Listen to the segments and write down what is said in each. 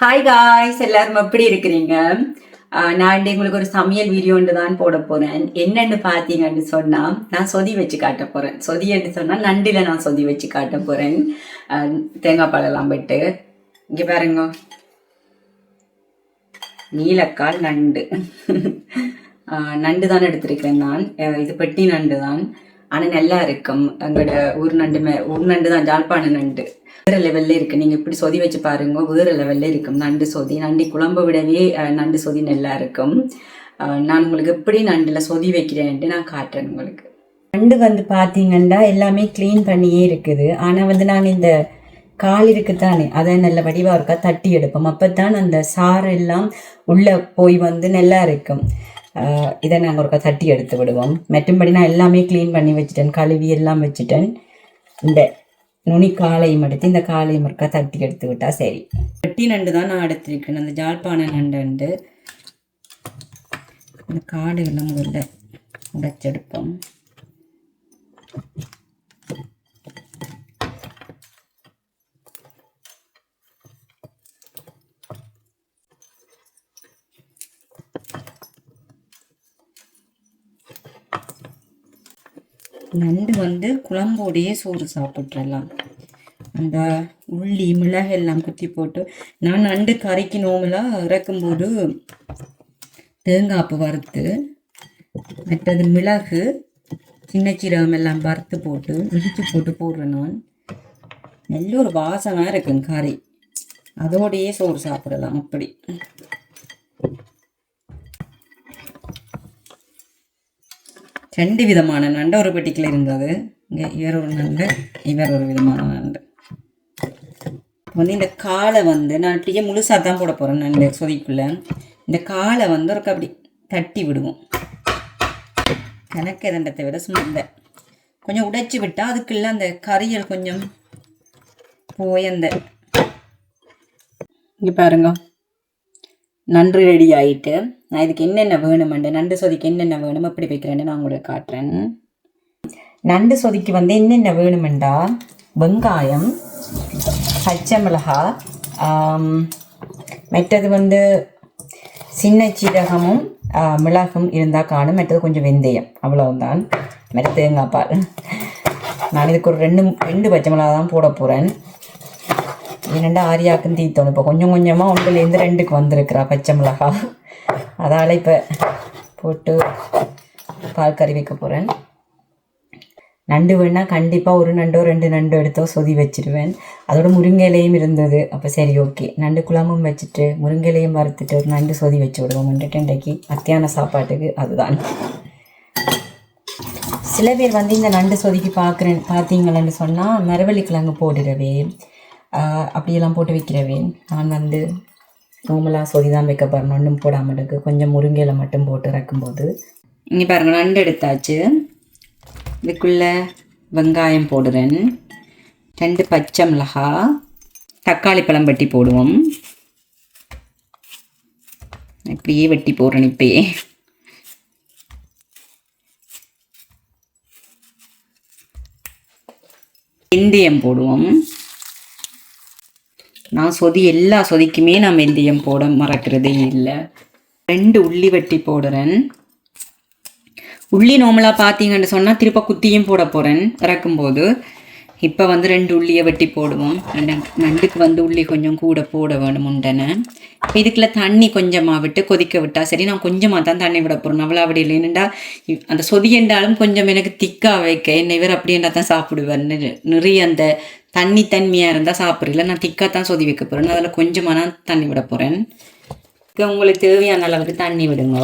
Hi guys எல்லாரும் எப்படி இருக்கிறீங்க? நான் இன்றைக்கு உங்களுக்கு ஒரு சமையல் வீடியோன்னு தான் போட போகிறேன் என்னன்னு பார்த்தீங்கன்னு சொன்னா நான் சொதி வச்சு காட்ட போறேன். சொதின்னு சொன்னால் நண்டில் நான் சொதி வச்சு காட்ட போறேன். ஆஹ் தேங்காய் பாலெல்லாம் விட்டு இங்க பாருங்க. நீலக்கால் நண்டு. ஆஹ் நண்டு தான் எடுத்திருக்கேன் நான். இது பெட்டி நண்டு தான். ஆனால் நல்லா இருக்கும். எங்களோட ஊர் நண்டு மே ஊர் நண்டு தான் ஜாழ்ப்பாண நண்டு. வேறு லெவலில் இருக்கு. நீங்கள் இப்படி சொதி வச்சு பாருங்க வேறு லெவலில் இருக்கும் நண்டு சொதி. நண்டி குழம்பு விடவே நண்டு சொதி நல்லா இருக்கும். நான் உங்களுக்கு எப்படி நண்டில் சொதி வைக்கிறேன்ட்டு நான் காட்டுறேன் உங்களுக்கு. நண்டு வந்து பார்த்தீங்கன்னா எல்லாமே க்ளீன் பண்ணியே இருக்குது. ஆனால் வந்து நாங்கள் இந்த கால் இருக்குத்தானே அதை நல்ல வடிவாக இருக்கா தட்டி எடுப்போம். அப்போ தான் அந்த சாறு எல்லாம் உள்ளே போய் வந்து நல்லா இருக்கும். இதை நாங்கள் ஒருக்கா தட்டி எடுத்து விடுவோம். மற்றும்படி நான் எல்லாமே க்ளீன் பண்ணி வச்சுட்டேன். கழுவி எல்லாம் வச்சுட்டேன். இந்த நுனி காலையும் எடுத்து இந்த காலையும் ஒருக்கா தட்டி எடுத்து விட்டால் சரி. வெட்டி நண்டு தான் நான் எடுத்திருக்கேன். அந்த ஜாழ்ப்பாண நண்டு நண்டு. இந்த காடு எல்லாம் முதல்ல உடைச்செடுப்போம். நண்டு வந்து குழம்போடையே சோறு சாப்பிட்றலாம் அந்த உள்ளி மிளகு எல்லாம் குத்தி போட்டு நான் நண்டு கறிக்கு நோமலாக இறக்கும்போது தேங்காய்ப்பு வறுத்து மற்றது மிளகு சின்ன சீரகம் எல்லாம் வறுத்து போட்டு இடித்து போட்டு போடுறேன் நான். நல்ல ஒரு வாசமாக இருக்கும் கறி. அதோடையே சோறு சாப்பிடலாம் அப்படி. ரெண்டு விதமான நண்டு ஒரு பெட்டிக்கில் இருந்தது. இங்கே இவர் ஒரு நண்டு இவர் ஒரு விதமான நண்டு. வந்து இந்த காலை வந்து நான் அப்படியே முழுசாக தான் போட போகிறேன் நண்டு சொதிக்குள்ளே. இந்த காலை வந்து ஒரு அப்படி தட்டி விடுவோம். கணக்கு தண்டத்தை விட சும்மா இந்த கொஞ்சம் உடைச்சி விட்டால் அதுக்குள்ள அந்த கறியல் கொஞ்சம் போய் அந்த இங்கே பாருங்க. நன்று ரெடி ஆயிட்டு. நான் இதுக்கு என்னென்ன வேணுமெண்டு நண்டு சொதிக்கு என்னென்ன வேணும் எப்படி வைக்கிறேன்னு நான் உங்களுக்கு காட்டுறேன். நண்டு சொதிக்கு வந்து என்னென்ன வேணுமெண்டா வெங்காயம் பச்சை மிளகாய் ஆம், மற்றது வந்து சின்ன சீரகமும் மிளகும் இருந்தால் காணும் மற்றது கொஞ்சம் வெந்தயம். அவ்வளவுதான். மற்ற தேங்காய் பால். நான் இதுக்கு ஒரு ரெண்டு ரெண்டு பச்சை மிளகா தான் போட போகிறேன் இரண்டு ஆரியாக்கும் தீத்தோணும் இப்போ கொஞ்சம் கொஞ்சமாக ஒன்றுலேருந்து ரெண்டுக்கு வந்திருக்கிறா பச்சை மிளகா. அதால் இப்போ போட்டு பால் கறி வைக்க போகிறேன் நண்டு வேணால் கண்டிப்பாக ஒரு நண்டோ ரெண்டு நண்டோ எடுத்தோ சொதி வச்சிருவேன். அதோட முருங்கை இலையும் இருந்தது. அப்போ சரி ஓகே. நண்டு குழம்பும் வச்சுட்டு முருங்கையிலையும் வறுத்துட்டு ஒரு நண்டு சொதி வச்சு விடுவோம். வந்துட்டு இன்றைக்கு மத்தியான சாப்பாட்டுக்கு அதுதான். சில பேர் வந்து இந்த நண்டு சொதிக்கு பார்க்குறேன் பார்த்தீங்களன்னு சொன்னால் மரவள்ளி கிழங்கு போடுறவே. அப்படியெல்லாம் போட்டு வைக்கிறவேன். நான் வந்து நார்மலாக சொதி தான் வைக்க போகிறேன் ஒன்றும் போடாமல் இருக்கு. கொஞ்சம் முருங்கையில மட்டும் போட்டு இறக்கும்போது. இங்கே பாருங்க நண்டு எடுத்தாச்சு. இதுக்குள்ளே வெங்காயம் போடுறேன். ரெண்டு பச்சை மிளகா தக்காளி பழம் வெட்டி போடுவோம். இப்படியே வெட்டி போடுறேன் இப்பயே. வெந்தயம் போடுவோம். நான் சொதி எல்லா சொதிக்குமே நான் வெந்தயம் போட மறக்கிறதே இல்லை. ரெண்டு உள்ளி வெட்டி போடுறேன். உள்ளி நோமலாக பார்த்தீங்கன்னு சொன்னால் திருப்ப குத்தியும் போட போகிறேன் இறக்கும்போது இப்போ வந்து ரெண்டு உள்ளியை வெட்டி போடுவோம். நண்டுக்கு வந்து உள்ளி கொஞ்சம் கூட போட வேணும் உண்டனை. இப்போ இதுக்குள்ள தண்ணி கொஞ்சமாக விட்டு கொதிக்க விட்டா சரி நான் கொஞ்சமாக தான் தண்ணி விட போகிறேன் அவ்வளோ அப்படி இல்லைன்னுடா அந்த சொதி என்றாலும் கொஞ்சம் எனக்கு திக்காக வைக்க. என்ன இவர் அப்படின்றா தான் சாப்பிடுவேன் நிறைய அந்த தண்ணி தன்மையாக இருந்தால் சாப்பிடல நான் திக்காக தான் சொதி வைக்க போகிறேன் அதில் கொஞ்சமாக நான் தண்ணி விட போகிறேன் உங்களுக்கு தேவையான அளவுக்கு தண்ணி விடுங்க.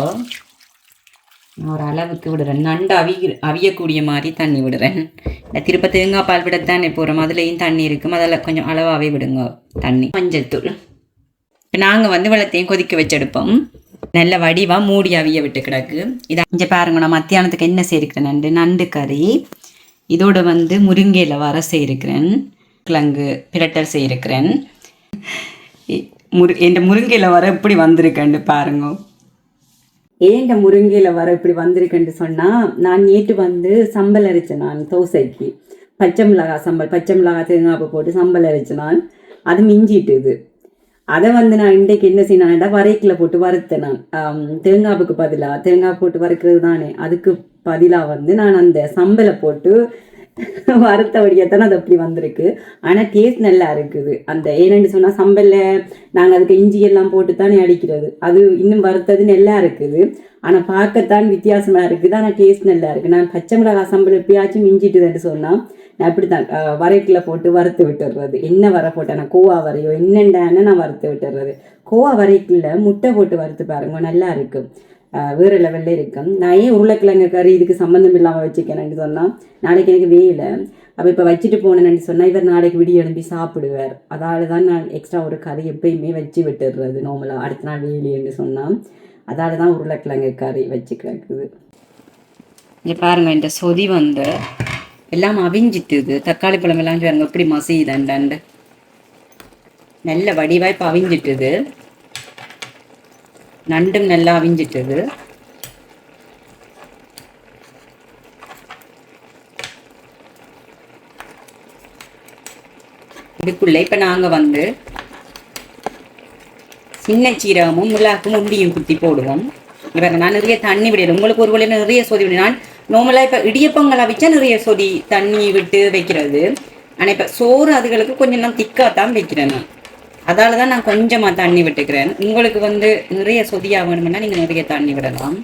நான் ஒரு அளவுக்கு விடுறேன். நண்டு அவி அவியக்கூடிய மாதிரி தண்ணி விடுறேன். திருப்ப தேங்காய் பால் விடத்தானே போகிறோம் அதுலேயும் தண்ணி இருக்கும். அதில் கொஞ்சம் அளவாகவே விடுங்க. தண்ணி மஞ்சத்தூள். இப்போ நாங்கள் வந்து வெள்ளத்தையும் கொதிக்க வச்செடுப்போம். நல்ல வடிவாக மூடி அவிய விட்டு கிடக்கு. இதை இங்கே பாருங்க நான் மத்தியானத்துக்கு என்ன செய்யிருக்கிறேன் நண்டு? நண்டு கறி. இதோட வந்து முருங்கையில் வர செய்யிருக்கிறேன் கிழங்கு பிரட்டல் செய்திருக்கிறேன் இ- முரு என் முருங்கையில் வர எப்படி வந்திருக்கேன்னு பாருங்க. ஏண்ட முருங்கையில் வர இப்படி வந்திருக்கேன்னு சொன்னால் நான் நேற்று வந்து சம்பல் அரைச்சேன் நான் தோசைக்கு. பச்சை மிளகாய் சம்பல் பச்சை மிளகாய் தேங்காய் போட்டு சம்பல் அரைச்சேன் நான். அது மிஞ்சிட்டுது. அதை வந்து நான் இன்றைக்கு என்ன செய்யணும்டா வரைக்கில் போட்டு வறுத்தேன் நான். தேங்காய்க்கு பதிலாக தேங்காய் போட்டு வறுக்கிறது தானே. அதுக்கு பதிலாக வந்து நான் அந்த சம்பலை போட்டு வறுத்த வழியாக அது அப்படி வந்திருக்கு. ஆனால் டேஸ்ட் நல்லா இருக்குது. அந்த ஏன்னு சொன்னால் சம்பல்ல நாங்கள் அதுக்கு இஞ்சி எல்லாம் போட்டு தானே அடிக்கிறது. அது இன்னும் வறுத்தது நல்லா இருக்குது. ஆனால் பார்க்கத்தான் வித்தியாசமாக இருக்குது. ஆனால் டேஸ்ட் நல்லா இருக்குது நான் பச்சை மிளகாய் சம்பல் எப்பயாச்சும் மிஞ்சிட்டுதுன்னு சொன்னால் நான் அப்படி தான் வரைக்கில் போட்டு வறுத்து விட்டுடுறது என்ன வர போட்டேன்? கோவா வரையோ என்னென்னு நான் வறுத்து விட்டுடுறது கோவா வரைக்குள்ள முட்டை போட்டு வறுத்து பாருங்க நல்லா இருக்கும் வேறு லெவலில் இருக்கும் நான் ஏன் உருளைக்கிழங்கு கறி இதுக்கு சம்மந்தம் இல்லாமல் வச்சுக்கிறேன்னு சொன்னால் நாளைக்கு எனக்கு வேலை. அப்போ இப்போ வச்சுட்டு போனேன்னு சொன்னால் இவர் நாளைக்கு விடிய எழும்பி சாப்பிடுவார். அதால் தான் நான் எக்ஸ்ட்ரா ஒரு கறி எப்பயுமே வச்சு விட்டுடுறது நார்மலாக அடுத்த நாள் வேலைன்னு சொன்னால் அதால் தான் உருளைக்கிழங்கு கறி வச்சு கிடக்குது இங்கே பாருங்கள் இந்த சொதி வந்து எல்லாம் அவிஞ்சிட்டுது. தக்காளி பழம் எல்லாம் பாருங்க எப்படி மசியுதாண்டாண்டு நல்ல வடிவாய்ப்பு அவிஞ்சிட்டுது. நண்டும் நல்லா அவிஞ்சிட்டது. இதுக்குள்ள இப்ப நாங்க வந்து சின்ன சீரகமும் மிளகும் உண்டியும் குத்தி போடுவோம். இப்போ நான் நிறைய தண்ணி விடுறேன் உங்களுக்கு ஒரு வழியில் நிறைய சொதி விடு நான் நார்மலாக இப்போ இடியப்பங்களை வச்சா நிறைய சொதி தண்ணி விட்டு வைக்கிறது. ஆனால் இப்போ சோறு அதுகளுக்கு கொஞ்சம் நான் திக்காக தான் வைக்கிறேன் நான். அதால தான் நான் கொஞ்சமாக தண்ணி விட்டுக்கிறேன். உங்களுக்கு வந்து நிறைய சொதியாக வேணும்னா நீங்கள் நிறைய தண்ணி விடலாம்.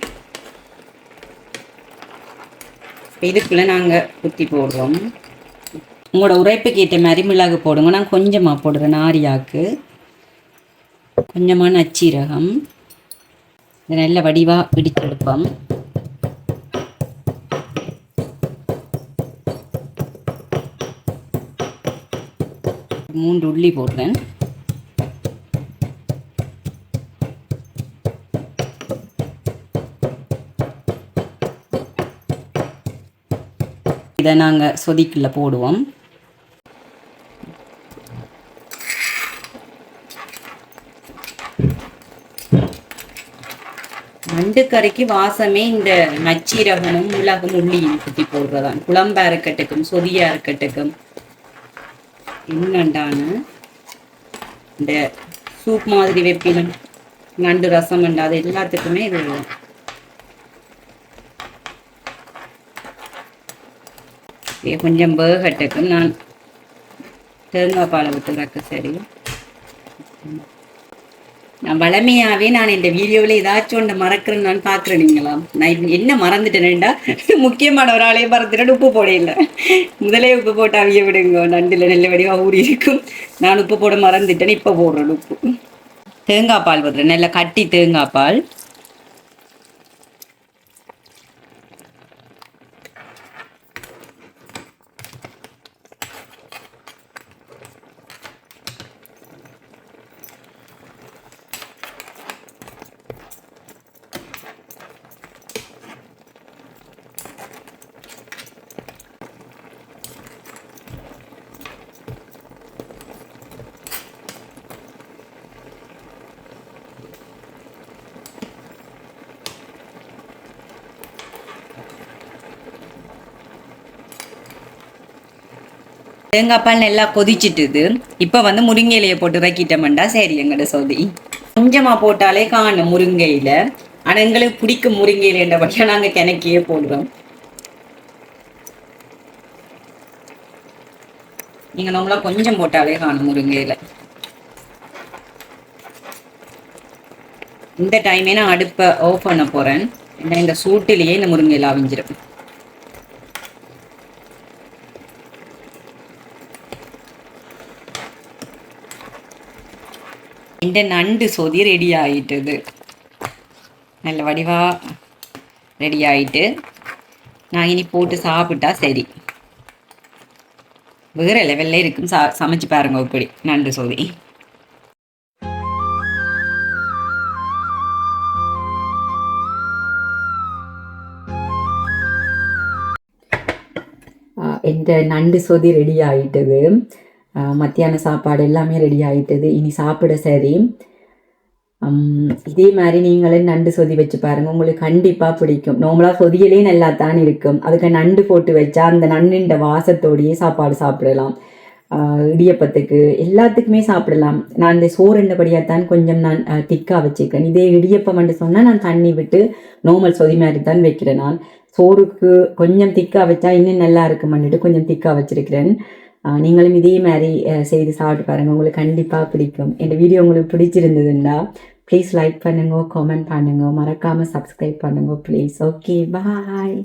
இதுக்குள்ளே நாங்கள் குத்தி போடுறோம். உங்களோட உரைப்புக்கு ஏற்ற மாதிரி மிளகு போடுங்க. நான் கொஞ்சமாக போடுறேன் ஆரியாக்கு கொஞ்சமாக நச்சீரகம் இது நல்ல வடிவாக பிடிச்செடுப்போம். மூன்று உள்ளி போடுறேன். இதை நாங்கள் சொதிக்குள்ளே போடுவோம். நண்டு கறிக்கு வாசமே இந்த நச்சீரகமும் மிளகும் உள்ளியும் குத்தி போடுறதான். குழம்பா இருக்கட்டுக்கும் சொதியா இருக்கட்டுக்கும் என்னண்டான? இந்த சூப் மாதிரி வைப்பினும் நண்டு ரசம் அது எல்லாத்துக்குமே இது இது கொஞ்சம் வேகட்டுக்கும் நான் தேங்காய் பாலை விட்டுறக்கு சரி. நான் வளமையாகவே நான் இந்த வீடியோவில் ஏதாச்சும் ஒன்று மறக்கிறேன்னு நான் பார்க்குறேன் நீங்களா? நான் என்ன மறந்துட்டேனேண்டா? முக்கியமான ஒரு ஆளையே மறந்துட்டேன். உப்பு போடையில முதலே உப்பு போட்டு அவிய விடுங்க. நண்டில் நெல் வடிவாக ஊறி இருக்கும். நான் உப்பு போட மறந்துட்டேன். இப்போ போடுறேன் உப்பு. தேங்காய் பால் போடுறேன் நல்ல கட்டி தேங்காய் பால். தேங்காய் பால் நல்லா கொதிச்சிட்டுது. இப்போ வந்து முருங்கை இலையை போட்டு வைக்கிட்டோம்டா சரி எங்கட சோதி கொஞ்சமாக போட்டாலே காணும் முருங்கையில். ஆனால் எங்களுக்கு பிடிக்கும் முருங்கை இலைன்ற பட்சம் நாங்கள் கிணக்கியே போடுறோம். நீங்கள் நம்மளாம் கொஞ்சம் போட்டாலே காணும் முருங்கையில். இந்த டைமே நான் அடுப்பை ஆஃப் பண்ண போகிறேன் ஏன்னா இந்த சூட்டிலேயே இந்த முருங்கையில் அவிஞ்சிடும் இந்த நண்டு சொதி ரெடி ஆகிட்டது நல்ல வடிவா ரெடி ஆகிட்டு நான் இனி போட்டு சாப்பிட்டா சரி. வேறு லெவலில் இருக்கும் சா சமைச்சு பாருங்க இப்படி நண்டு சோதி. இந்த நண்டு சொதி ரெடி ஆகிட்டது மத்தியான சாப்பாடு எல்லாமே ரெடி ஆகிட்டது இனி சாப்பிட சரி. இதே மாதிரி நீங்களே நண்டு சொதி வச்சு பாருங்கள் உங்களுக்கு கண்டிப்பாக பிடிக்கும். நார்மலாக சொதியிலே நல்லா தான் இருக்கும். அதுக்கு நண்டு போட்டு வச்சா அந்த நண்டுன்ற வாசத்தோடையே சாப்பாடு சாப்பிடலாம். இடியப்பத்துக்கு எல்லாத்துக்குமே சாப்பிடலாம். நான் இந்த சோறு என்னபடியாக தான் கொஞ்சம் நான் திக்காக வச்சுக்கிறேன். இதே இடியப்பம் என்று சொன்னால் நான் தண்ணி விட்டு நோமல் சொதி மாதிரி தான் வைக்கிறேன் நான். சோறுக்கு கொஞ்சம் திக்காக வச்சா இன்னும் நல்லா இருக்குமென்னுட்டு கொஞ்சம் திக்காக வச்சிருக்கிறேன். நீங்களும் இதே மாதிரி செய்து சாப்பிட்டு பாருங்கள் உங்களுக்கு கண்டிப்பாக பிடிக்கும். இந்த வீடியோ உங்களுக்கு பிடிச்சிருந்ததுன்னா ப்ளீஸ் லைக் பண்ணுங்க கமெண்ட் பண்ணுங்க. மறக்காமல் சப்ஸ்கிரைப் பண்ணுங்க ப்ளீஸ் ஓகே பாய்